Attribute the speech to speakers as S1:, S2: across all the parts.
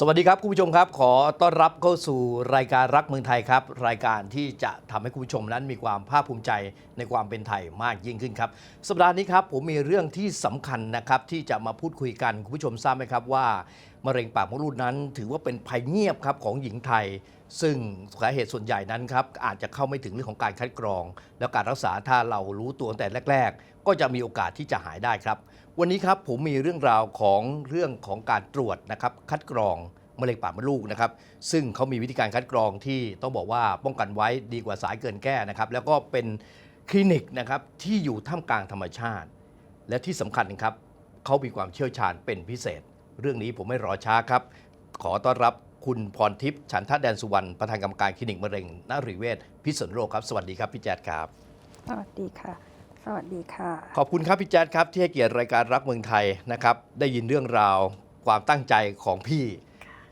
S1: สวัสดีครับคุณผู้ชมครับ ขอต้อนรับเข้าสู่รายการรักเมืองไทยครับ รายการที่จะทำให้คุณผู้ชมนั้นมีความภาคภูมิใจในความเป็นไทยมากยิ่งขึ้นครับสัปดาห์นี้ครับผมมีเรื่องที่สำคัญนะครับที่จะมาพูดคุยกันคุณผู้ชมทราบไหมครับว่ามะเร็งปากมดลูกนั้น ถือว่าเป็นภัยเงียบครับของหญิงไทย ซึ่งสาเหตุส่วนใหญ่นั้นครับอาจจะเข้าไม่ถึงเรื่องของการคัดกรอง แล้วการรักษาถ้าเรารู้ตัวตั้งแต่แรก ๆ ก็จะมีโอกาสที่จะหายได้ครับ วันนี้ครับผมมีเรื่องราวของเรื่องของการตรวจนะครับคัดกรองมะเร็งปากมดลูกนะครับซึ่งเขามีวิธีการคัดกรองที่ต้องบอกว่าป้องกันไว้ดีกว่าสายเกินแก้นะครับแล้วก็เป็นคลินิกนะครับที่อยู่ท่ามกลางธรรมชาติ และที่สำคัญครับเขามีความเชี่ยวชาญเป็นพิเศษ เรื่องนี้ผมไม่รอช้าครับ ขอต้อนรับคุณพรทิพย์ฉันทะแดนสุวรรณประธานกรรมการคลินิกมะเร็งนริเวศพิษณุโลกครับสวัสดีครับพี่แจ๊ดครับ
S2: สวัสดีค่ะ สวัสดีค่ะ
S1: ขอบคุณครับพี่แจ๊ดครับที่ให้เกียรติรายการรักเมืองไทยนะครับ ได้ยินเรื่องราวความตั้งใจของพี่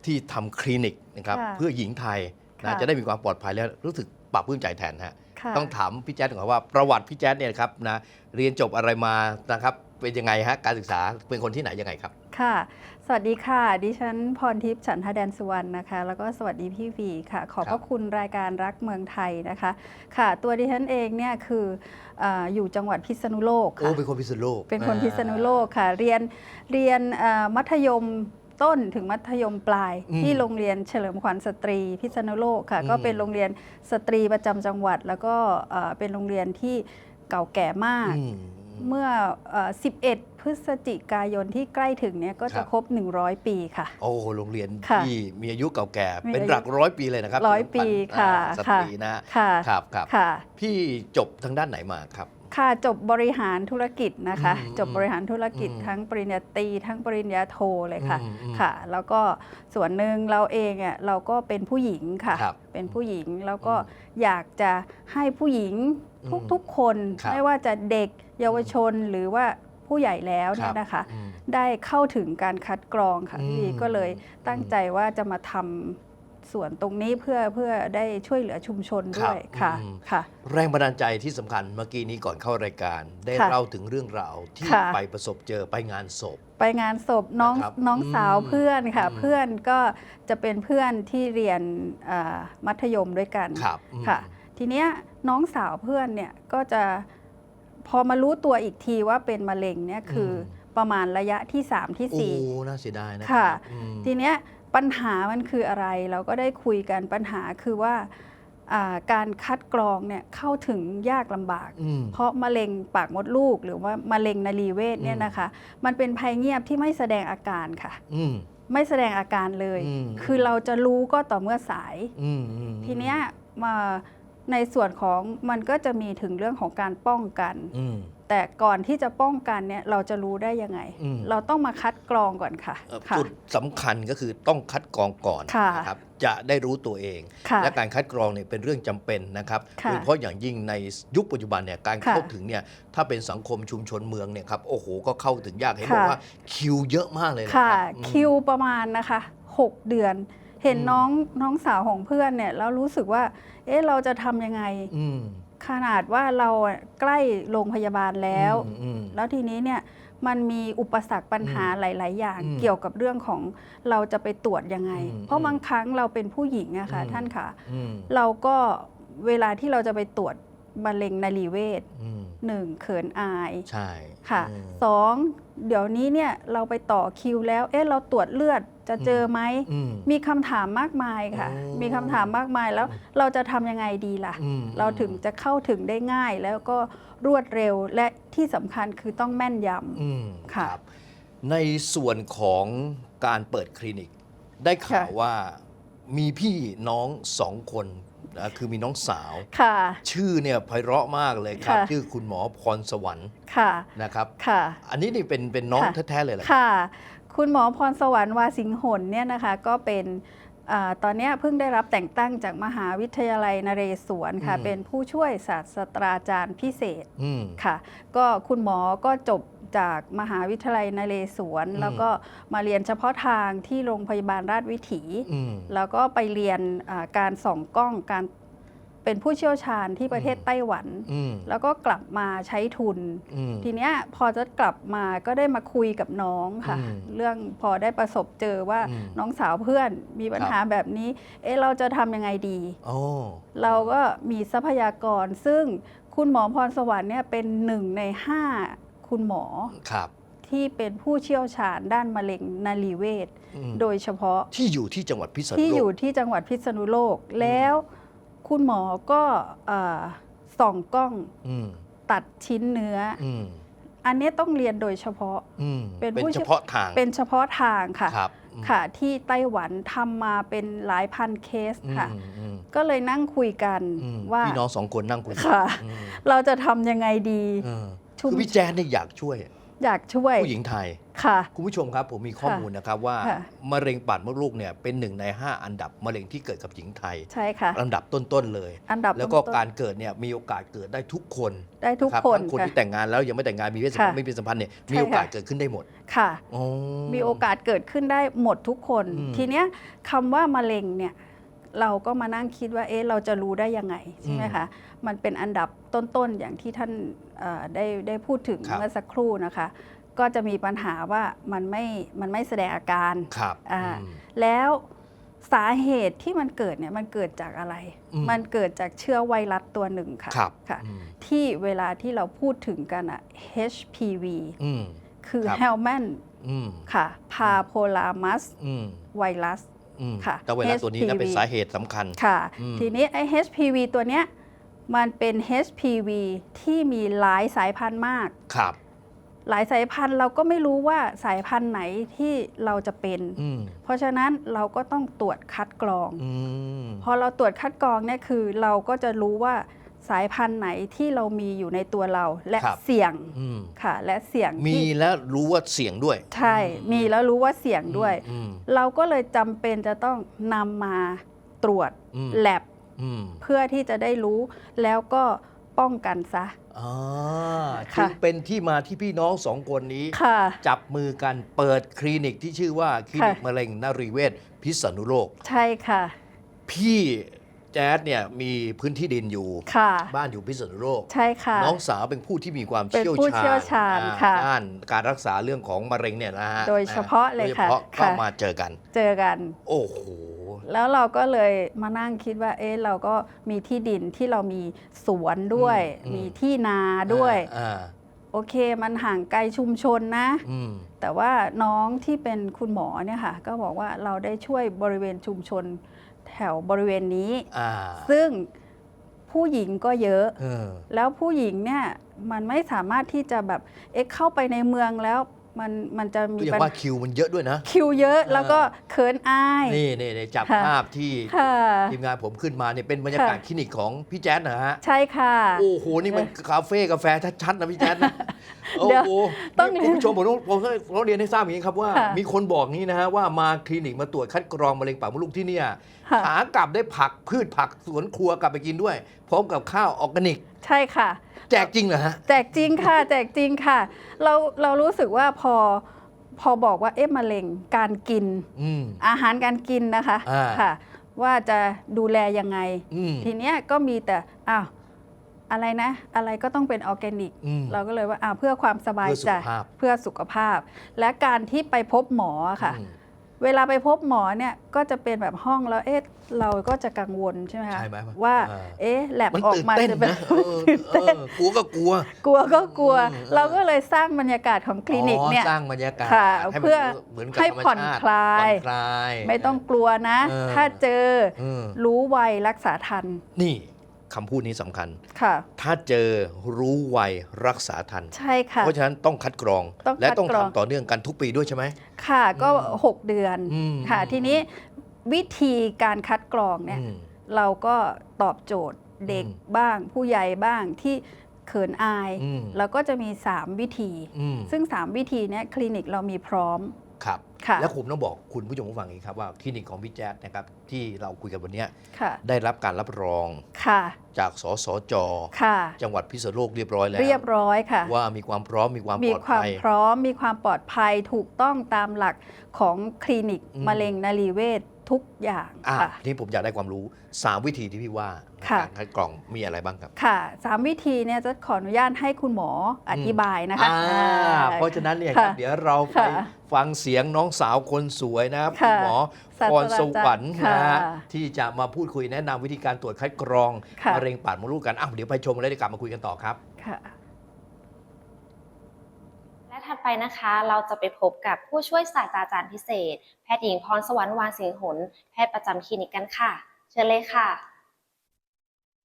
S1: ที่ทำคลินิกนะครับ
S2: ค่ะ
S1: เพื่อหญิงไทยนะ
S2: ค่ะ
S1: จะได้มีความปลอดภัยและรู้สึกปรับปลื้มใจแทนฮะ
S2: ค่ะ
S1: ต้องถามพี่แจ๊ดก่อนว่าประวัติพี่แจ๊ดเนี่ยครับนะเรียนจบอะไรมานะครับเป็นยังไงฮะการศึกษาเป็นคนที่ไหนยังไงครับ
S2: ค่ะ สวัสดีค่ะ ดิฉันพรทิพย์ฉันทแดนสุวรรณนะคะ แล้วก็สวัสดีพี่วีค่ะ ขอบพ
S1: ครั
S2: ระ
S1: บ
S2: คุณรายการรักเมืองไทยนะคะ ค่ะ ตัวดิฉันเองเนี่ยคืออาอยู่จังหวัดพิษณุโลก
S1: โอ้
S2: ค่ะ
S1: เป็นคนพิษณุโลก
S2: เป็นคน
S1: อ่า
S2: พิษณุโลกค่ะ เรียนเรียนอ่ามัธยมต้นถึงมัธยมปลาย
S1: อืม
S2: ที่โรงเรียนเฉลิมขวัญสตรีพิษณุโลกค่ะ
S1: อืม
S2: ก็เป็นโรงเรียนสตรีประจำจังหวัด แล้วก็อ่าเป็นโรงเรียนที่เก่าแก่มาก
S1: อืม
S2: เมื่อเอ่อ11 พฤศจิกายนที่ใกล้ถึงเนี่ยก็
S1: ครั
S2: จะ
S1: บ
S2: ครบ 100 ปีค่ะ
S1: โอ้โรงเรียน
S2: ค่ะ
S1: ที่มีอายุเก่าแก่
S2: มี
S1: เป็น
S2: อายุ
S1: หลักร้อยปีเลยนะครับ
S2: ร้อยปี
S1: อ่า
S2: ค่ะ
S1: สตรีนะ
S2: ค่ะ
S1: ครับครับ
S2: ค่ะ
S1: พี่จบทางด้านไหนมาครับ
S2: ค่ะจบบริหารธุรกิจนะคะ
S1: อืม
S2: จบบริหารธุรกิจ
S1: อืม
S2: ทั้งปริญญาตรีทั้งปริญญาโทเลยค่ะ
S1: อืมอืม
S2: ค่ะ แล้วก็ส่วนหนึ่งเราเองอะเราก็เป็นผู้หญิงค่ะ
S1: ครับ
S2: เป็นผู้หญิงแล้วก็
S1: อืม
S2: อยากจะให้ผู้หญิง
S1: อืม
S2: ทุกๆคน
S1: ครับ
S2: ไม่ว่าจะเด็ก เยาวชนหรือว่าผู้ใหญ่แล้วเนี่
S1: รั
S2: ย
S1: บ
S2: นะคะ
S1: อืม
S2: ได้เข้าถึงการคัดกรองค่ะ
S1: อืม
S2: พี่ก็เลยตั้งใจว่าจะมาทำส่วนตรงนี้เพื่อเพื่อได้ช่วยเหลือชุมชนด้วย
S1: ครับ
S2: ค่ะ
S1: อืม
S2: ค่ะ
S1: แรงบันดาลใจที่สำคัญเมื่อกี้นี้ก่อนเข้ารายการ ได้
S2: ค่ะ
S1: เล่าถึงเรื่องราวที่
S2: ค่ะ
S1: ไปประสบเจอไปงานศพ
S2: ไปงานศพน้อง
S1: นะครับ
S2: น้องสาว
S1: อืม
S2: เพื่อนค่ะ
S1: อืม
S2: เพื่อนก็จะเป็นเพื่อนที่เรียนอ่ามัธยมด้วยกัน
S1: ครับอืม
S2: ค่ะ ทีเนี้ยน้องสาวเพื่อนเนี่ยก็จะ พอมารู้ตัวอีกทีว่าเป็นมะเร็งเนี่ยคืออประมาณระยะที่ 3 ที่
S1: โอ้
S2: 4
S1: น่าเสียดายนะ
S2: ค่ะ
S1: อืม
S2: ทีเนี้ยปัญหามันคืออะไร เราก็ได้คุยกันปัญหาคือว่าอ่าการคัดกรองเนี่ยเข้าถึงยากลำบาก
S1: อืม
S2: เพราะมะเร็งปากมดลูก หรือว่ามะเร็งนรีเวศเนี่ย
S1: อืม
S2: นะคะ มันเป็นภัยเงียบที่ไม่แสดงอาการค่ะ
S1: อืม
S2: ไม่แสดงอาการเลย
S1: อืม
S2: คือเราจะรู้ก็ต่อเมื่อสาย
S1: อืมอืม
S2: ทีเนี้ยมา ในส่วนของมันก็จะมีถึงเรื่องของการป้องกัน
S1: อืม
S2: แต่ก่อนที่จะป้องกันเนี่ยเราจะรู้ได้ยังไง
S1: อืม
S2: เราต้องมาคัดกรองก่อนค่ะ
S1: เอ่อ
S2: ค่ะ
S1: จุดสำคัญก็คือต้องคัดกรองก่อน
S2: ค่ะ
S1: นะครับจะได้รู้ตัวเอง
S2: ค่ะ
S1: และการคัดกรองเนี่ยเป็นเรื่องจำเป็นนะครับ
S2: ค่ะ
S1: โดยเฉพาะอย่างยิ่งในยุคปัจจุบันเนี่ยการ
S2: ค่ะ
S1: เข้าถึงเนี่ยถ้าเป็นสังคมชุมชนเมืองเนี่ยครับโอ้โหก็เข้าถึงยากเห็นบอก
S2: ค่ะ
S1: ว่าคิวเยอะมากเลยนะ
S2: ค่ะ
S1: รับอืม
S2: คิวประมาณนะคะ 6 เดือน เห็น
S1: อืม
S2: น้องน้องสาวของเพื่อนเนี่ยแล้วรู้สึกว่า เอ๊ะเราจะทำยังไง
S1: อืม
S2: ขนาดว่าเราอะใกล้โรงพยาบาลแล้ว
S1: อืมอืม
S2: แล้วทีนี้เนี่ยมันมีอุปสรรคปัญหา
S1: อืม
S2: หลาย ๆ อย่าง
S1: อืม
S2: เกี่ยวกับเรื่องของเราจะไปตรวจยังไง
S1: อืม
S2: เพราะบางครั้งเราเป็นผู้หญิงอะค่ะ
S1: อืม
S2: ท่านค่ะ
S1: อืม
S2: เราก็เวลาที่เราจะไปตรวจมะเร็งนรีเวศ
S1: อืม
S2: หนึ่งเขินอาย
S1: ใช่
S2: ค่ะ
S1: อืม
S2: สองเดี๋ยวนี้เนี่ยเราไปต่อคิวแล้ว เอ๊ะเราตรวจเลือด จะเจอไหม
S1: อืม
S2: มีคำถามมากมายค่ะ
S1: โอ้
S2: มีคำถามมากมายแล้วเราจะทำยังไงดีล่ะ
S1: อืม
S2: เราถึงจะเข้าถึงได้ง่ายแล้วก็รวดเร็วและที่สำคัญคือต้องแม่นย
S1: อืม
S2: ค่ะ
S1: รับในส่วนของการเปิดคลินิก ได้ข่าว
S2: ค่ะ
S1: ว่ามีพี่น้องสองคนนะคือมีน้องสาวำ
S2: ค่ะ
S1: ชื่อเนี่ยไพเราะมากเลยครับ
S2: ค่ะ
S1: ชื่อคุณหมอพรสวรรค์
S2: ค่ะ
S1: นะครับ
S2: ค่ะ
S1: อันนี้นี่เป็นเป็นน้อง
S2: ค่ะ
S1: แท้ๆเลยเหรอ
S2: ค่ะ คุณหมอพรสวรรค์วาสิงหนเนี่ยนะคะก็เป็นอาตอนเนี้ยเพิ่งได้รับแต่งตั้งจากมหาวิทยาลัยนเรศวรค่ะ
S1: อืม
S2: เป็นผู้ช่วยศาสตราจารย์พิเศษ
S1: อืม
S2: ค่ะ ก็คุณหมอก็จบจากมหาวิทยาลัยนเรศวร
S1: อืม
S2: แล้วก็มาเรียนเฉพาะทางที่โรงพยาบาลราชวิถี
S1: อืม
S2: แล้วก็ไปเรียนอ่าการส่องกล้องการ เป็นผู้เชี่ยวชาญที่ประเทศ
S1: อืม
S2: ไต้หวัน
S1: อืม
S2: แล้วก็กลับมาใช้ทุน
S1: อืม
S2: ทีเนี้ยพอจะกลับมาก็ได้มาคุยกับน้องค่ะ
S1: อืม
S2: เรื่องพอได้ประสบเจอว่า
S1: อืม
S2: น้องสาวเพื่อนมีปัญ
S1: ครับ
S2: หาแบบนี้ เอ๊ะเราจะทำยังไงดี
S1: โอ้
S2: เราก็มีทรัพยากรซึ่งคุณหมอพรสวรรค์เนี่ยเป็นหนึ่งในห้าคุณหมอ
S1: ครับ
S2: ที่เป็นผู้เชี่ยวชาญด้านมะเร็งนารีเวช
S1: อืม
S2: โดยเฉพาะ
S1: ที่อยู่ที่จังหวัดพิษณุโลก
S2: ที่อยู่ที่จังหวัดพิษณุโลกแล้ว คุณหมอก็เอ่อส่องกล้อง
S1: อืม
S2: ตัดชิ้นเนื้ออ
S1: อืม
S2: อันนี้ต้องเรียนโดยเฉพาะ
S1: อืม
S2: เป็น
S1: เป็น
S2: ผู้
S1: เฉ
S2: เชี่ยว
S1: พาะทาง
S2: เป็นเฉพาะทางค่ะ
S1: ครับอืม
S2: ค่ะ ที่ไต้หวันทำมาเป็นหลายพันเคสค่ะ
S1: อืมอืม
S2: ก็เลยนั่งคุยกัน
S1: อืม
S2: ว่า
S1: พี่น้องสองคนนั่งคุยกัน
S2: ค่ะ
S1: อืม
S2: เราจะทำยังไงดี
S1: เออ
S2: ชุม
S1: คือพี่แจ๊ดเนี่ยอยากช่วย
S2: อยากช่วย
S1: ผู้หญิงไทย
S2: ค่ะ
S1: คุณผู้ชมครับผมมีข้อ
S2: ค่ะ
S1: มูลนะครับว่า
S2: ค่ะ
S1: มะเร็งปากมดลูกเนี่ยเป็นหนึ่งใน 5 อันดับมะเร็งที่เกิดกับหญิงไทย
S2: ใช่ค่ะ
S1: ลำดับต้นๆเลย
S2: อันดับ
S1: แล้วก็
S2: ต้นๆ
S1: การเกิดเนี่ยมีโอกาสเกิดได้ทุกคน
S2: ได้ทุก
S1: รับ
S2: คน
S1: ทั้งคน
S2: ค่ะ
S1: ที่แต่งงานแล้วยังไม่แต่งงานมีเพศสัมพันธ์
S2: ค่ะ
S1: ไม่มีเพศสัมพันธ์เนี่ย
S2: ใช่
S1: มีโอกาส
S2: ค่ะ
S1: เกิดขึ้นได้หมด
S2: ค่ะ
S1: อ๋อ
S2: มีโอกาสเกิดขึ้นได้หมดทุกคน
S1: อืม
S2: ทีเนี้ยคำว่ามะเร็งเนี่ย เราก็มานั่งคิดว่าเอ๊ะเราจะรู้ได้ยังไงใช่ไหมคะมันเป็นอันดับต้นๆอย่างที่ท่านเอ่อได้ได้พูดถึง
S1: ครับ
S2: เมื่อสักครู่นะคะ ก็จะมีปัญหาว่ามันไม่มันไม่แสดงอาการ
S1: ครับ
S2: อ่า
S1: อืม
S2: แล้วสาเหตุที่มันเกิดเนี่ยมันเกิดจากอะไร
S1: อืม
S2: มันเกิดจากเชื้อไวรัสตัวหนึ่งค่ะ
S1: ครับ
S2: ค่ะ
S1: อืม
S2: ที่เวลาที่เราพูดถึงกันอะ HPV
S1: อืม
S2: คือ
S1: ครับ
S2: Helman
S1: อืม
S2: ค่ะ Papillomavirus
S1: อืม
S2: ไวรัส
S1: อืม
S2: ค่ะ
S1: แต่ไวรัสตัวนี้นะ
S2: HPV
S1: เป็นสาเหตุสำคัญ
S2: ค่ะ
S1: อืม
S2: ทีนี้ไอ้ HPV ตัวเนี้ยมันเป็น HPV ที่มีหลายสายพันธุ์มาก
S1: ครับ
S2: หลายสายพันธุ์เราก็ไม่รู้ว่าสายพันธุ์ไหนที่เราจะเป็น
S1: อืม
S2: เพราะฉะนั้นเราก็ต้องตรวจคัดกรอง
S1: อืม
S2: พอเราตรวจคัดกรองเนี่ยคือเราก็จะรู้ว่า สายพันธุ์ไหนที่เรามีอยู่ในตัวเราและ
S1: ครับ
S2: เสี่ยง
S1: อืม
S2: ค่ะ และเสี่ยง
S1: มี
S2: ที่
S1: แล้วรู้ว่าเสี่ยงด้วย
S2: ใช่มีแล้วรู้ว่าเสี่ยงด้วย
S1: อืม
S2: เราก็เลยจำเป็นจะต้องนำมาตรวจ
S1: อืม
S2: แลบ
S1: อืม
S2: เพื่อที่จะได้รู้แล้วก็ป้องกันซะ
S1: อ่า
S2: ค่ะ
S1: จึงเป็นที่มาที่พี่น้องสองคนนี้
S2: ค่ะ
S1: จับมือกันเปิดคลินิกที่ชื่อว่าคลินิก
S2: ค่ะ
S1: มะเร็งนรีเวชพิษณุโลก
S2: ใช่ค่ะ
S1: พี่ แจ๊ดเนี่ยมีพื้นที่ดินอยู่
S2: ค่ะ
S1: บ้านอยู่พิษณุโลก
S2: ใช่ค่ะ
S1: น้องสาวเป็นผู้ที่มีความ
S2: เป็น
S1: เชี่ยว
S2: ผู้
S1: ชาญ
S2: เชี่ยวชาญ
S1: อ่
S2: ค่ะ
S1: ด้านการรักษาเรื่องของมะเร็งเนี่ยนะฮะ
S2: โดยเฉพาะเลย
S1: โดยเฉ
S2: ค่ะ
S1: พาะ
S2: ค่ะ
S1: ก็มาเจอกัน
S2: เจอกัน
S1: โอ้โห
S2: แล้วเราก็เลยมานั่งคิดว่า เอ๊ะเราก็มีที่ดินที่เรามีสวนด้วย
S1: อืม
S2: มีที่นาด้วย
S1: อ่า
S2: โอเคมันห่างไกลชุมชนนะ
S1: อืม
S2: แต่ว่าน้องที่เป็นคุณหมอเนี่ยค่ะ ก็บอกว่าเราได้ช่วยบริเวณชุมชนแถวบริเวณนี้
S1: อ่า
S2: ซึ่งผู้หญิงก็เยอะ
S1: เออ
S2: แล้วผู้หญิงเนี่ยมันไม่สามารถที่จะแบบเอ๊ะเข้าไปในเมืองแล้ว มันมันจะมี
S1: ก็อย่า
S2: ปัญ
S1: งว่าคิวมันเยอะด้วยนะ
S2: คิวเยอะ
S1: เออ
S2: แล้วก็เขินอาย
S1: นี่นี่นี่จับ
S2: ค่ะ
S1: ภาพที่
S2: ค่ะ
S1: ทีมงานผมขึ้นมาเนี่ยเป็นบรรยากาศ
S2: ค่ะ
S1: คลินิกของพี่แจ๊ดนะฮะ
S2: ใช่ค่ะ
S1: โอ้โห นี่มันคาเฟ่กาแฟชัดๆนะพี่แจ๊ดนะโอ้
S2: เดี๋ยว
S1: โห
S2: ต้อง
S1: นี่คุณผู้ชมผมต้องผมต้องเรียนให้ทราบอย่างนี้ครับว่า
S2: ค่ะ
S1: มีคนบอกนี้นะฮะว่ามาคลินิกมาตรวจคัดกรองมะเร็งปากมดลูกที่เนี่ย
S2: ค่ะ
S1: ขากลับได้ผักพืชผักสวนครัวกลับไปกินด้วย พร้อมกับข้าวออร์แกนิก
S2: ใช่ค่ะ
S1: แจกจริงเหรอฮะ
S2: แจกจริงค่ะแจกจริงค่ะ เราเรารู้สึกว่าพอพอบอกว่าเอ๊ะมะเร็งการกิน
S1: อืม
S2: อาหารการกินนะคะ
S1: อ่า
S2: ค่ะ ว่าจะดูแลยังไง
S1: อืม
S2: ทีเนี้ยก็มีแต่อ้าวอะไรนะ อะไรก็ต้องเป็นออร์แกนิก
S1: อืม
S2: เราก็เลยว่าอ้าวเพื่อความสบายใจ
S1: เพื่อสุขภาพ
S2: เพื่อสุขภาพ และการที่ไปพบหมอค่ะ
S1: อืม
S2: เวลาไปพบหมอเนี่ยก็จะเป็นแบบห้องแล้วเอ๊ะเราก็จะกังวลใช่ไหมคะ
S1: ใช่ไหม
S2: ว่า
S1: อ่า
S2: เอ๊ะแลบ
S1: มัน
S2: ออก
S1: ตื่น
S2: มา
S1: เต้น
S2: จะเป็น
S1: นะเออเออกลัวก็กลัว
S2: กลัวก็กลัว
S1: อืม
S2: เราก็เลยสร้างบรรยากาศของคลินิกเนี่ย
S1: อ๋อสร้างบรรยากาศ
S2: ค่ะ
S1: ให้มัน
S2: เพื่อ
S1: เหมือนกับ
S2: ให้
S1: ธรรม
S2: ผ่อน
S1: ชาติ
S2: คลาย
S1: ผ่อนคลาย
S2: ไม่ต้องกลัวนะ
S1: เออ
S2: ถ้าเจอ
S1: เออ
S2: รู้ไวรักษาทัน
S1: นี่ คำพูดนี้สำคัญ
S2: ค่ะ
S1: ถ้าเจอรู้ไวรักษาทัน
S2: ใช่ค่ะ
S1: เพราะฉะนั้นต้องคัดกรอง
S2: ต้องคัด
S1: และต้อง
S2: กรอง
S1: ทำต่อเนื่องกันทุกปีด้วยใช่ไหม
S2: ค่ะก็
S1: อืม
S2: 6เดือน
S1: อืม
S2: ค่ะ ทีนี้วิธีการคัดกรองเนี่ย
S1: อืม
S2: เราก็ตอบโจทย์เด็ก
S1: อืม
S2: บ้าง ผู้ใหญ่บ้างที่เขินอาย
S1: อืม
S2: เราก็จะมี 3 วิธี
S1: อืม
S2: ซึ่ง 3 วิธีเนี้ยคลินิกเรามีพร้อม
S1: ครับ
S2: ค่ะ
S1: แล้วผมต้องบอกคุณผู้ชมผู้ฟังอย่างนี้ครับว่าคลินิกของพี่แจ๊ดนะครับที่เราคุยกันวันเนี้ย
S2: ค่ะ
S1: ได้รับการรับรอง
S2: ค่ะ
S1: จากสสจ
S2: ค่ะ
S1: จังหวัดพิษณุโลกเรียบร้อยแล้ว
S2: เรียบร้อยค่ะ
S1: ว่ามีความพร้อมมีความป
S2: มี
S1: ลอด
S2: ความ
S1: ภัย
S2: พร้อมมีความปลอดภัยถูกต้องตามหลักของคลินิก
S1: อืม
S2: มะเร็งนรีเวช ทุกอย่าง
S1: อะ
S2: ค่ะ
S1: ทีนี้ผมอยากได้ความรู้ 3 วิธีที่พี่ว่าใน
S2: ค่ะ
S1: การคัดกรองมีอะไรบ้างครับ
S2: ค่ะสามวิธีเนี่ยจะขออนุญาตให้คุณหมออธิบายนะคะ
S1: อ่า
S2: อ่า
S1: เพราะฉะนั้นเนี่ยครับ
S2: ค่ะ
S1: เดี๋ยวเราไป
S2: ค่ะ
S1: ฟังเสียงน้องสาวคนสวยนะครับ
S2: ค่ะ
S1: ณหมอ
S2: ศาส
S1: พ
S2: ต
S1: ร
S2: รา
S1: ส
S2: จารย์
S1: วรรค์นะฮะ
S2: ค่ะ
S1: ที่จะมาพูดคุยแนะนำวิธีการตรวจคัดกรอง
S2: ค่ะ
S1: มะเร็งปากมดลูกกันอ้าวเดี๋ยวไปชมแล้วเดี๋ยวกลับมาคุยกันต่อครับ
S2: ค่ะ
S3: และถัด ไปนะคะ เราจะไปพบกับผู้ช่วยศาสตราจารย์พิเศษ แพทย์หญิงพรสวรรค์วานสิงหนแพทย์ประจำคลินิกกันค่ะ เชิญเลยค่ะ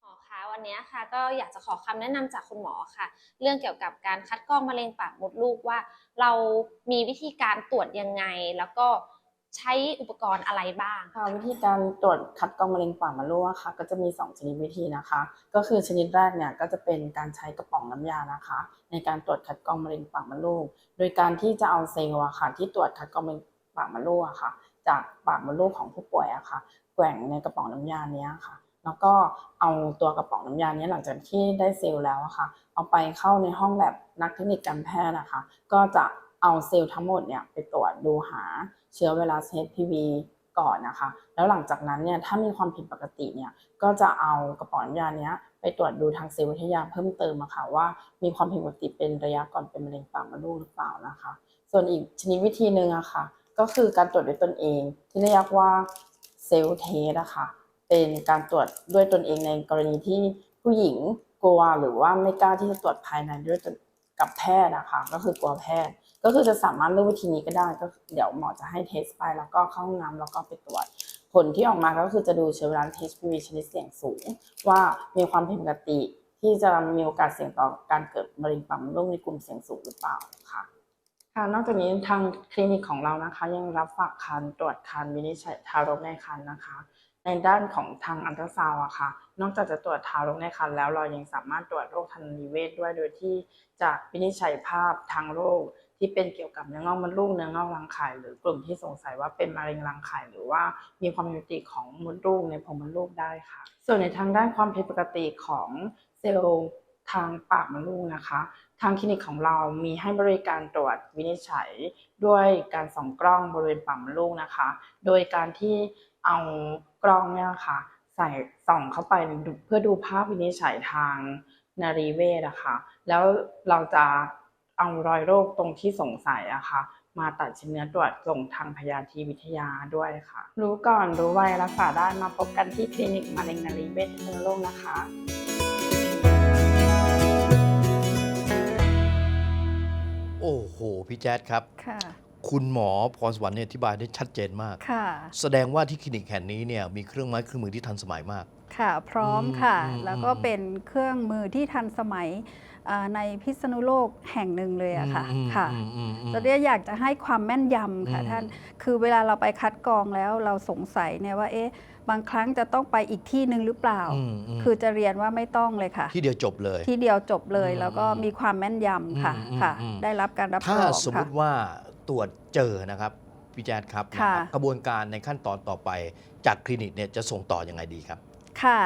S3: หมอคะวันนี้ค่ะ ก็อยากจะขอคำแนะนำจากคุณหมอค่ะ เรื่องเกี่ยวกับการคัดกรองมะเร็งปากมดลูกว่า เรามีวิธีการตรวจยังไงแล้วก็ ใช้อุปกรณ์อะไรบ้าง
S4: ค่ะวิธีการตรวจคัดกรองมะเร็งปากมดลูกอะค่ะ ก็จะมี 2 ชนิดวิธีนะคะ ก็คือชนิดแรกเนี่ยก็จะเป็นการใช้กระป๋องน้ำยานะคะ ในการตรวจคัดกรองมะเร็งปากมดลูก โดยการที่จะเอาเซลล์อะค่ะที่ตรวจคัดกรองมะเร็งปากมดลูกอะค่ะ จากปากมดลูกของผู้ป่วยอะค่ะแกว่งในกระป๋องน้ำยาเนี้ยค่ะ แล้วก็เอาตัวกระป๋องน้ำยาเนี้ยหลังจากที่ได้เซลล์แล้วอะค่ะ เอาไปเข้าในห้องแลบนักเทคนิคการแพทย์นะคะ ก็จะเอาเซลล์ทั้งหมดเนี่ยไปตรวจดูหา เชื้อไวรัส HPV ก่อนนะคะ แล้วหลังจากนั้นเนี่ยถ้ามีความผิดปกติเนี่ยก็จะเอากระป๋องยาเนี้ยไปตรวจดูทางเซลล์วิทยาเพิ่มเติมอะค่ะว่ามีความผิดปกติเป็นระยะก่อนเป็นมะเร็งปากมดลูกหรือเปล่านะคะ ส่วนอีกชนิดวิธีหนึ่งอะค่ะ ก็คือการตรวจด้วยตนเอง ที่เรียกว่าเซลล์เทสอะค่ะเป็นการตรวจด้วยตนเองในกรณีที่ผู้หญิงกลัวหรือว่าไม่กล้าที่จะตรวจภายในด้วยกับแพทย์นะคะ ก็คือกลัวแพทย์ ก็คือจะสามารถเลือกวิธีนี้ก็ได้ก็เดี๋ยวหมอจะให้เทสไปแล้วก็เข้าห้องน้ำแล้วก็ไปตรวจ ผลที่ออกมาก็คือจะดูเชื้อไวรัส HPV ชนิดเสี่ยงสูง ว่ามีความผิดปกติที่จะมีโอกาสเสี่ยงต่อการเกิดมะเร็งปากมดลูกในกลุ่มเสี่ยงสูงหรือเปล่าค่ะค่ะนอกจากนี้ทางคลินิกของเรานะคะ ยังรับฝากคันตรวจคันวินิจฉัยทารกในคันนะคะ ในด้านของทางอัลตราซาวอะค่ะ นอกจากจะตรวจทารกในครรภ์แล้วเรายังสามารถตรวจโรคทางนิเวศด้วยโดยที่จะวินิจฉัยภาพทางโรคที่เป็นเกี่ยวกับเนื้องอกมดลูกเนื้องอกรังไข่หรือกลุ่มที่สงสัยว่าเป็นมะเร็งรังไข่หรือว่ามีความผิดปกติของมดลูกในโพรงมดลูกได้ค่ะ ส่วนในทางด้านความผิดปกติของเซลล์ทางปากมดลูกนะคะ ทางคลินิกของเรามีให้บริการตรวจวินิจฉัย ด้วยการส่องกล้องบริเวณปากมดลูกนะคะ โดยการที่ เอากล้องเนี่ยค่ะ ใส่ส่องเข้าไปดูเพื่อดูภาพวินิจฉัยทางนารีเวชอะค่ะ แล้วเราจะเอารอยโรคตรงที่สงสัยอะค่ะ มาตัดชิ้นเนื้อตรวจส่งทางพยาธิวิทยาด้วยค่ะ รู้ก่อนรู้ไวรักษาได้มาพบกันที่คลินิกมะเร็งนารีเวชพิษณุโลกนะคะ
S1: โอ้โห พี่แจ๊ดครับ
S2: ค่ะ
S1: คุณหมอพรสวรรค์เนี่ยอธิบายได้ชัดเจนมาก
S2: ค่ะ
S1: แสดงว่าที่คลินิกแห่งนี้เนี่ยมีเครื่องไม้เครื่องมือที่ทันสมัยมาก
S2: ค่ะ พร้อม
S1: อืม
S2: ค่ะ
S1: อืม
S2: แล้วก็
S1: อืม
S2: เป็นเครื่องมือที่ทันสมัยอ่าในพิษณุโลกแห่งหนึ่งเลยอะค่ะ
S1: อืม
S2: ค่ะ
S1: อืมอืมอืม
S2: ตอนนี้อยากจะให้ความแม่นยำค่ะ
S1: อืม
S2: ท่าน คือเวลาเราไปคัดกรองแล้วเราสงสัยเนี่ยว่า เอ๊ะ บางครั้งจะต้องไปอีกที่หนึ่งหรือเปล่า
S1: อืมม
S2: คือจะเรียนว่าไม่ต้องเลยค่ะ
S1: ที่เดียวจบเลย
S2: ที่เดียวจบเลย
S1: อืม
S2: แล้วก็มีความแม่นยำค่ะ
S1: อืมอืม
S2: ค่ะ
S1: อืม
S2: ได้รับการรับ
S1: ถ้าร
S2: อง
S1: สมม
S2: ค่ะ
S1: ติว่า ตรวจเจอนะครับพี่แจ๊ดครับ
S2: ค่ะ
S1: นะครับกระบวนการในขั้นตอนต่อไป จากคลินิกเนี่ยจะส่งต่อยังไงดีครับ
S2: ค่ะ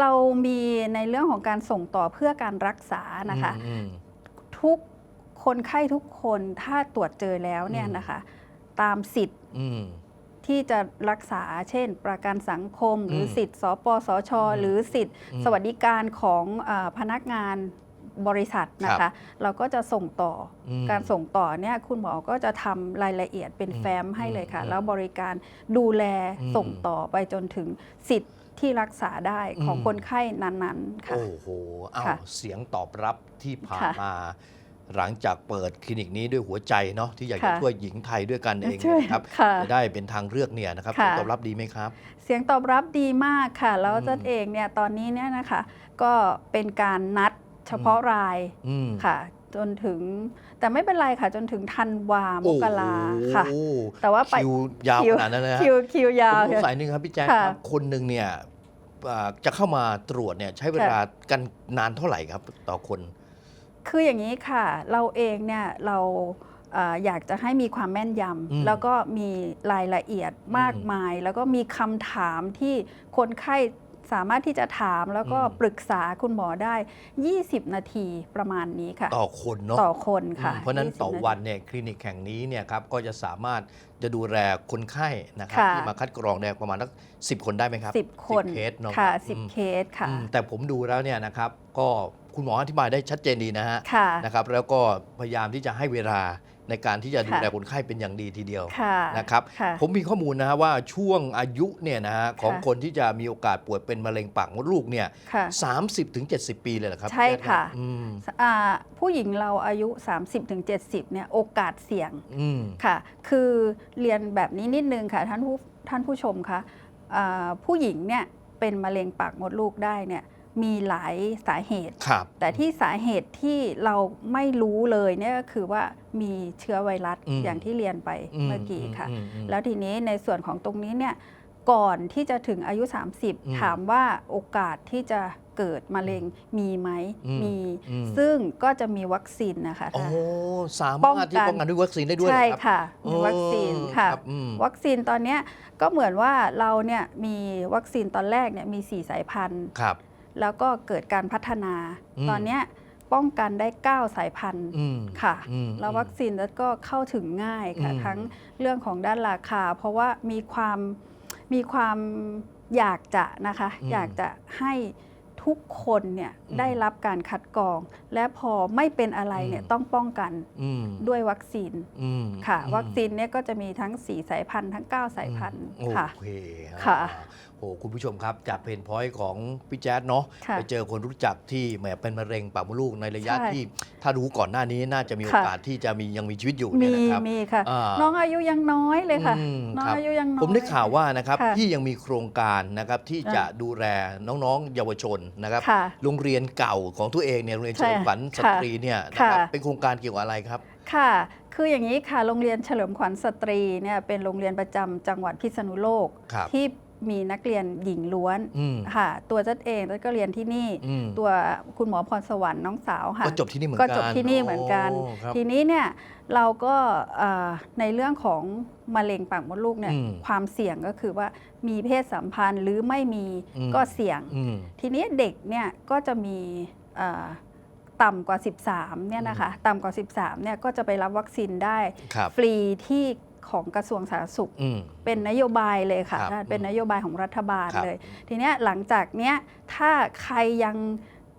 S2: เรามีในเรื่องของการส่งต่อเพื่อการรักษานะคะ
S1: อืมอืม
S2: ทุกคนไข้ทุกคนถ้าตรวจเจอแล้วเนี่ย
S1: อืม
S2: นะคะ ตามสิทธิ์
S1: อืม
S2: ที่จะรักษาเช่น ประกันสังคม หรืออ
S1: ม
S2: สิทธิ์สปสช
S1: อืม
S2: หรือสิทธิ์
S1: อืม
S2: สวัสดิการของอาพนักงาน บริษัทนะ
S1: ครั
S2: คะ
S1: บ
S2: เราก็จะส่งต่ออ
S1: ม
S2: การส่งต่อเนี่ยคุณหมอก็จะทำรายละเอียดเป็น
S1: อืม
S2: แฟ้มให้เลยค่ะ
S1: อืม
S2: แล้วบริการดูแล
S1: อืม
S2: ส่งต่อไปจนถึงสิทธิ์ที่รักษาได้ของ
S1: อืม
S2: คนไข้นั้นๆค่ะ
S1: โอ้โหอ้าว
S2: ค่ะ
S1: เสียงตอบรับที่ผ่าน
S2: ค่ะ
S1: มา หลังจากเปิดคลินิกนี้ด้วยหัวใจเนาะที่อยากจะ
S2: ค่ะ
S1: ช่วยหญิงไทยด้วยกันเอง
S2: ช่วย
S1: นะครับ
S2: ค่ะ
S1: จะได้เป็นทางเลือกเนี่ยนะครับ
S2: ค่ะ
S1: ตอบรับดีไหมครับ
S2: เสียงตอบรับดีมากค่ะ แล้ว
S1: อืม
S2: จัดเองเนี่ยตอนนี้เนี่ยนะคะ ก็เป็นการนัด เฉพาะราย
S1: อืม
S2: ค่ะ จนถึงแต่ไม่เป็นไรค่ะ จนถึงธันวามกราค่ะ
S1: โอ้โห
S2: แต่ว่าไป
S1: คิวยาว
S2: คิว
S1: ขนาดนั้นเลยฮะ
S2: คิวคิวยาว
S1: ผมสง
S2: ค่ะ
S1: สัยหนึงครับพี่แจ๊ค
S2: ค่ะ
S1: ครับคนหนึ่งเนี่ยอ่าจะเข้ามาตรวจเนี่ยใช้เวลากันนานเท่าไหร่ครับ ต่อคน
S2: คืออย่างนี้ค่ะ เราเองเนี่ยเราเอ่ออยากจะให้มีความแม่นย
S1: อืมำ
S2: แล้วก็มีรายละเอียดมาก
S1: อืม
S2: มาย แล้วก็มีคำถามที่คนไข้ สามารถที่จะถามแล้วก็
S1: อืม
S2: ปรึกษาคุณหมอได้ 20 นาทีประมาณนี้ค่ะ
S1: ต่อคนเนาะ
S2: ต่อคนค่ะ
S1: อืมเพราะฉะนั้น
S2: 20
S1: ต่อ
S2: นาที
S1: วันเนี่ยคลินิกแห่งนี้เนี่ยครับก็จะสามารถจะดูแลคนไข้นะครับ
S2: ค่ะ
S1: ที่มาคัดกรองเนี่ยประมาณสักสิคนได้ไหมครับ
S2: สิบคน
S1: เคสเนาะ
S2: ค่ะ
S1: อืม
S2: สิบเคสค่ะ
S1: อืมแต่ผมดูแล้วเนี่ยนะครับก็คุณหมออธิบายได้ชัดเจนดีนะฮะ
S2: ค่ะ
S1: นะครับแล้วก็พยายามที่จะให้เวลา ในการที่จะดู
S2: ค่ะ
S1: แลคนไข้เป็นอย่างดีทีเดียว
S2: ค่ะ
S1: นะครับ
S2: ค่ะ
S1: ผมมีข้อมูลนะฮะว่าช่วงอายุเนี่ยนะฮะของ
S2: ค่ะ
S1: คนที่จะมีโอกาสป่วยเป็นมะเร็งปากมดลูกเนี่ย
S2: ค่ะ
S1: 30ถึง70ปีเลยเหรอครับ
S2: ใช่ค่ะ
S1: อืม
S2: อ่าผู้หญิงเราอายุ 30-70เนี่ยโอกาสเสี่ยง
S1: อืม
S2: ค่ะ คือเรียนแบบนี้นิดนึงค่ะท่านผู้ท่านผู้ชมคะอ่าผู้หญิงเนี่ยเป็นมะเร็งปากมดลูกได้เนี่ย มีหลายสาเหตุ
S1: ครับ
S2: แต่ที่สาเหตุที่เราไม่รู้เลยเนี่ยก็คือว่ามีเชื้อไวรัส
S1: อืม
S2: อย่างที่เรียนไปเมื่อกี้ค่ะ
S1: อืมอืม
S2: แล้วทีนี้ในส่วนของตรงนี้เนี่ยก่อนที่จะถึงอายุ
S1: อืม
S2: 30 ถามว่าโอกาสที่จะเกิดมะเร็งมีไหม
S1: อืม
S2: มี
S1: อืม
S2: ซึ่งก็จะมีวัคซีนนะคะ
S1: โอ้
S2: ท่าน
S1: สา
S2: ป้อง
S1: มารถที่
S2: กัน
S1: ป้องกันด้วยวัคซีนได้ด้วยเหร
S2: ใช่
S1: อรับ
S2: ค่ะมีวัคซีน
S1: โอ้
S2: ค่ะ
S1: รับอืม
S2: วัคซีนตอนเนี้ยก็เหมือนว่าเราเนี่ยมีวัคซีนตอนแรกเนี่ยมี 4 สายพันธุ์
S1: ครับ
S2: แล้วก็เกิดการพัฒนา
S1: อืม
S2: ตอนเนี้ยป้องกันได้ 9 สายพันธุ์
S1: อืม
S2: ค่ะ
S1: อืม
S2: แล้ววัคซีนก็เข้าถึงง่ายค่ะ
S1: อืม
S2: ทั้งเรื่องของด้านราคา เพราะว่ามีความมีความอยากจะนะคะ
S1: อืม
S2: อยากจะให้ทุกคนเนี่ย
S1: อืม
S2: ได้รับการคัดกรอง และพอไม่เป็นอะไรเนี่ย
S1: อืม
S2: ต้องป้องกัน
S1: อืม
S2: ด้วยวัคซีน
S1: อืม
S2: ค่ะ
S1: อืม
S2: วัคซีนเนี่ยก็จะมีทั้ง 4 สายพันธุ์ทั้ง 9 สายพันธุ์
S1: โอ
S2: ค่ะ
S1: เค
S2: ค่ะ
S1: อ่าโหคุณผู้ชมครับ จากเพนพอยต์ของพี่แจ๊ดเนาะ
S2: ค่ะ
S1: ไปเจอคนรู้จักที่แหมเป็นมะเร็งปากมดลูกในระยะ
S2: ใช่
S1: ที่ ถ้ารู้ก่อนหน้านี้น่าจะมีโอ
S2: ค่ะ
S1: กาสที่จะมียังมีชีวิตอยู่เนี่
S2: มี
S1: ยนะครับ
S2: มีค่ะ
S1: อ่า
S2: น้องอายุยังน้อยเลยค่ะ
S1: อืม
S2: น้อง
S1: ครับ
S2: อายุยังน้อย
S1: ผมได้ข่าวว่านะครับ
S2: ค่ะ
S1: พี่ยังมีโครงการนะครับที่จะดูแลน้องๆ เยาวชนนะครับ
S2: ค่ะ
S1: โรงเรียนเก่าของตัวเองเนี่ยโรงเรียนเฉ
S2: ใช่
S1: ลิมขวัญส
S2: ค่ะ
S1: ตรีเนี่ยนะครับ
S2: ค่ะ
S1: เป็นโครงการเกี่ยวกับอะไรครับ
S2: ค่ะ คืออย่างนี้ค่ะ โรงเรียนเฉลิมขวัญสตรีเนี่ยเป็นโรงเรียนประจำจังหวัดพิษณุโลก
S1: ครับ
S2: ที่ มีนักเรียนหญิงล้วน
S1: อืม
S2: ค่ะ ตัวจัดเองจัดก็เรียนที่นี่
S1: อืม
S2: ตัวคุณหมอพรสวรรค์น้องสาวค่ะ
S1: ก็จบที่นี่เหมือน
S2: ก็
S1: กัน
S2: จบที่นี่เหมือนกัน
S1: โครับ
S2: ทีนี้เนี่ยเราก็เอ่อในเรื่องของมะเร็งปากมดลูกเนี่ย
S1: อืม
S2: ความเสี่ยงก็คือว่ามีเพศสัมพันธ์หรือไม่มี
S1: อืม
S2: ก็เสี่ยง
S1: อืม
S2: ทีนี้เด็กเนี่ยก็จะมีเอ่อต่ำกว่า 13เนี่ยนะคะต่ำกว่า 13เนี่ยก็จะไปรับวัคซีนได้
S1: ครับ
S2: ฟรีที่ ของกระทรวงสาธารณสุข
S1: อืม
S2: เป็นนโยบายเลยค่ะ
S1: ครับ
S2: เป็นนโยบายของรัฐบาล
S1: ครับ
S2: เลย ทีเนี้ยหลังจากเนี้ยถ้าใครยัง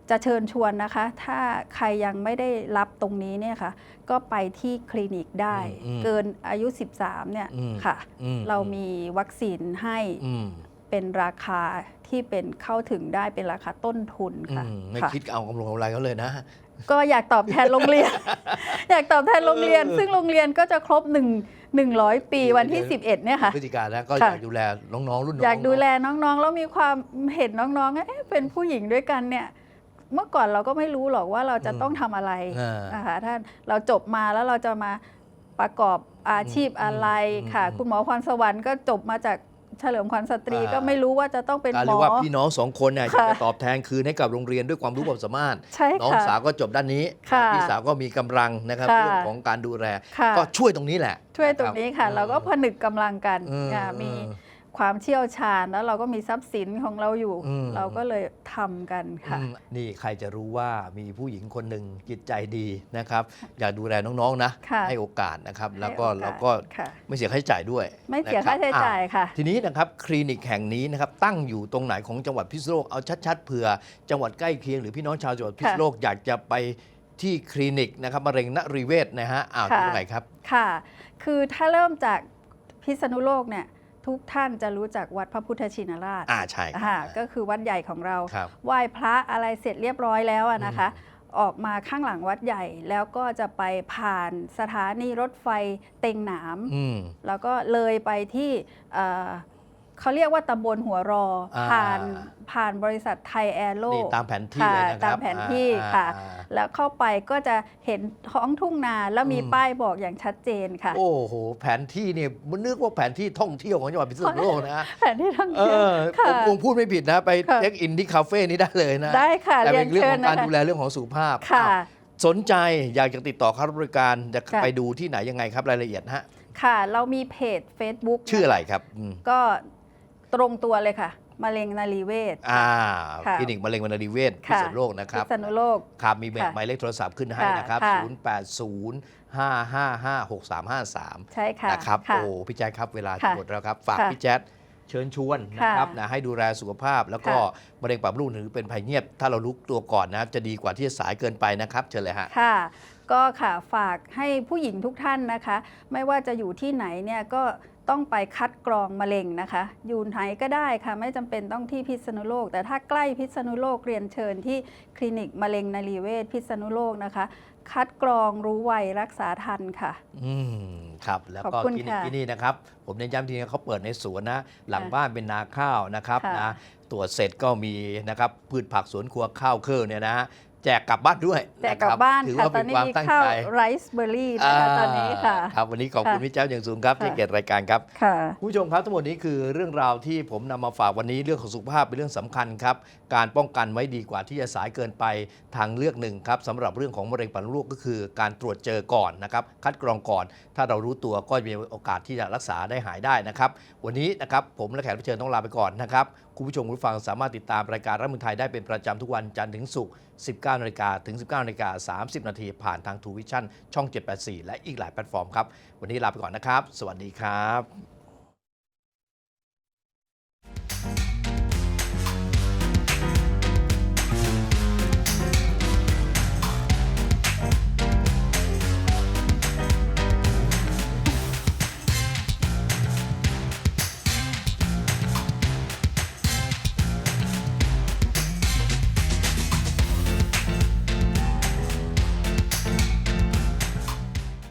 S2: จะเชิญชวนนะคะ ถ้าใครยังไม่ได้รับตรงนี้เนี่ยค่ะ ก็ไปที่คลินิกได้
S1: อืม
S2: เกินอายุ 13 เนี่ย
S1: อืม
S2: ค่ะ
S1: อืม
S2: เรามีวัคซีนให้
S1: อืม
S2: เป็นราคาที่เป็นเข้าถึงได้เป็นราคาต้นทุน
S1: อื
S2: ค่ะ
S1: มไม่
S2: ค่ะ
S1: คิดเอากำลังกำไรเขาเลยนะ
S2: ก็อยากตอบแทนโรงเรียน อยากตอบแทนโรงเรียน
S1: เออ
S2: ซึ่งโรงเรียนก็จะครบ1 100 ปีวันที่
S1: เดี๋ยว
S2: 11เนี่ยค่ะ
S1: พฤติการแล้วก็อ
S2: ค่ะ
S1: ยากดูแลน้องๆรุ่นน้อง
S2: อยากดูแล
S1: เน
S2: น้องๆ แล้วมีความเห็นน้องๆเอ๊ะเป็นผู้หญิงด้วยกันเนี่ยเมื่อก่อนเราก็ไม่รู้หรอกว่าเราจะ
S1: อืม
S2: ต้องทำอะไร
S1: อ่าน
S2: นะคะท่านเราจบมาแล้วเราจะมาประกอบอาชีพอะไร
S1: อืม
S2: ค่ะ
S1: อืม
S2: คุณหมอพรสวรรค์ก็จบมาจาก เฉลิมขวัญสตรี
S1: อ่า
S2: ก็ไม่รู้ว่าจะต้องเป็น
S1: การ
S2: หม
S1: เรีย
S2: อ
S1: กว่าพี่น้องสองคนเนี่ยอยาก
S2: ค่ะ
S1: จะตอบแทนคืนให้กับโรงเรียนด้วยความรู้ความสามารถ
S2: ใช่
S1: น้อง
S2: ค่ะ
S1: สาวก็จบด้านนี้
S2: ค่ะ
S1: พี่สาวก็มีกำลังนะครับ
S2: ค่ะ
S1: เรื่องของการดูแล
S2: ค่ะ
S1: ก็ช่วยตรงนี้แหละ
S2: ช่วยตรงนี้ค่ะ
S1: รับ
S2: เราก็ผนึกกำลังกัน
S1: เออ
S2: ค่ะ
S1: เออ
S2: มี ความเชี่ยวชาญแล้วเราก็มีทรัพย์สินของเราอยู่
S1: อืม
S2: เราก็เลยทำกันค่ะ
S1: อืมนี่ใครจะรู้ว่ามีผู้หญิงคนหนึ่งจิตใจดีนะครับ อยากดูแลน้องๆนะ
S2: ค่ะ
S1: ให้โอกาสนะครับ แล้วก็
S2: ให้โอกาส
S1: เราก็
S2: ค่ะ
S1: ไม่เสียค่าใช้จ่ายด้วย
S2: ไม่เสีย
S1: นะครับ
S2: ค่าใช้จ่าย
S1: อ่
S2: ค่ะ
S1: ทีนี้นะครับคลินิกแห่งนี้นะครับตั้งอยู่ตรงไหนของจังหวัดพิษณุโลกเอาชัดๆเผื่อจังหวัดใกล้เคียงหรือพี่น้องชาวจังหวัดพิษณุโลกอยากจะไปที่คลินิกนะครับมะเร็งนรีเวชนะฮะอ้าว
S2: ค่ะ
S1: ที่ตรงไหนครับ
S2: ค่ะ คือถ้าเริ่มจากพิษณุโลกเนี่ย ทุกท่านจะรู้จักวัดพระพุทธชินราช
S1: อ่าใช่
S2: อ่าก็คือวัดใหญ่ของเรา
S1: ครับ
S2: ไหว้พระอะไรเสร็จเรียบร้อยแล้วอะนะคะ ออกมาข้างหลังวัดใหญ่แล้วก็จะไปผ่านสถานีรถไฟเต็งหนาม
S1: อืม
S2: แล้วก็เลยไปที่เอ่อ เขาเรียกว่าตำบลหัวรอ
S1: อ่า
S2: ผ่านผ่านบริษัทไทยแอโร่
S1: นี่ตามแผนที่เลยนะครับ
S2: ตามแผนที่
S1: อ่า
S2: ค่ะ
S1: อ่า
S2: แล้วเข้าไปก็จะเห็นท้องทุ่งนาแล้วมี
S1: อืม
S2: ป้ายบอกอย่างชัดเจนค่ะ
S1: โอ้โห แผนที่เนี่ยมันนึกว่าแผนที่ท่องเที่ยวของจังหวัดพิษณุโลกนะ
S2: แผนที่ท่อง
S1: เอ
S2: เที่ยว
S1: อ
S2: ค่ะ
S1: ผมคงพูดไม่ผิดนะ ไป
S2: ค่ะ
S1: เช็คอินที่คาเฟ่นี้ได้เลยนะ
S2: ได้ค่ะ
S1: แต่
S2: เรีย
S1: เป็นนเรื่อง
S2: เชิ
S1: ข
S2: ญ
S1: อง
S2: นะ
S1: การ
S2: คะ
S1: ดูแลเรื่องของสุขภาพ
S2: ค่ะ
S1: อ้าวสนใจอยากจะติดต่อเข้ารับบริการจะ
S2: ค่ะ
S1: ไปดูที่ไหนยังไงครับรายละเอียดฮะ
S2: ค่ะ เรามีเพจ Facebook
S1: ชื่ออะไรครับอืม
S2: ก็ ตรงตัวเลยค่ะมะเร็งนารีเวช
S1: อ่า
S2: ค่ะ
S1: คลินิกมะเร็งวันนิเวศพิ
S2: ค่ะ
S1: ษณุโลกนะครับ
S2: พิษณุโลก
S1: ครับมีแบบ
S2: ค่ะ
S1: หมายเลขโทรศัพท์ขึ้นให้
S2: ค่ะ
S1: นะครับ
S2: ค่ะ
S1: 0805556353
S2: ใช่ค่ะ
S1: นะครับ
S2: ค่ะ
S1: โอ้พี่แจ๊คครับเวลาจะ
S2: ค่ะ
S1: หมดแล้วครับ ฝาก
S2: ค่ะ
S1: พี่แจ๊คเชิญชวนนะครับ
S2: ค่ะ
S1: นะให้ดูแลสุขภาพ แล้วก็
S2: ค่ะ
S1: มะเร็งปากมดลูกหรือเป็นภัยเงียบ ถ้าเรารู้ตัวก่อนนะครับจะดีกว่าที่จะสายเกินไปนะครับ เชิญเลยฮะ
S2: ค่ะ ก็ค่ะฝากให้ผู้หญิงทุกท่านนะคะ ไม่ว่าจะอยู่ที่ไหนเนี่ยก็ ต้องไปคัดกรองมะเร็งนะคะ อยู่ไหนก็ได้ค่ะ ไม่จำเป็นต้องที่พิษณุโลก แต่ถ้าใกล้พิษณุโลกเรียนเชิญที่คลินิกมะเร็งนรีเวชพิษณุโลกนะคะ คัดกรองรู้ไวรักษาทันค่ะ
S1: อืมครับ แล้ว
S2: ขอบ
S1: ก็
S2: คุณ
S1: คลินิก
S2: ค่ะ
S1: ที่นี่นะครับ ผมเน้นย้ำทีนี้เขาเปิดในสวนนะ หลัง
S2: ค่ะ
S1: บ้านเป็นนาข้าวนะครับ
S2: ค่ะ
S1: นะตรวจเสร็จก็มีนะครับพืชผักสวนครัวข้าวเครื่องเนี่ยนะฮะ แจกกลับบ้านด้วย
S2: แจกกลับบ้าน
S1: ถือ
S2: ค่ะ
S1: ว่า
S2: ตอ
S1: เป็นน
S2: นี้
S1: ความ
S2: มี
S1: ตั้ง
S2: ข้าว
S1: ใจ
S2: ไรซ์เบอร์รี่นะคะตอนนี้ค่ะ
S1: อ่าครับวันนี้ขอบคุณ
S2: ค่ะ
S1: พี่แจ้วอย่างสูงครับที่
S2: ค่ะ
S1: เกียรติรายการครับ
S2: ค่ะ
S1: คุณผู้ชมครับทั้งหมดนี้คือเรื่องราวที่ผมนำมาฝากวันนี้เรื่องของสุขภาพเป็นเรื่องสำคัญครับ การป้องกันไว้ดีกว่าที่จะสายเกินไปทางเลือกหนึ่งครับสำหรับเรื่องของมะเร็งปากมดลูกก็คือ การตรวจเจอก่อนนะครับคัดกรองก่อน ถ้าเรารู้ตัวก็มีโอกาสที่จะรักษาได้หายได้นะครับ วันนี้นะครับผมและแขกรับเชิญต้องลาไปก่อนนะครับคุณผู้ชมคุณผู้ฟังสามารถติดตามรายการรัฐมนไทยได้เป็นประจำทุกวันจันทร์ถึงศุกร์19นาฬิกาถึง 19นาฬิกา30 นาทีผ่านทางทูวิชั่นช่อง 784 และอีกหลายแพลตฟอร์มครับ วันนี้ลาไปก่อนนะครับ สวัสดีครับ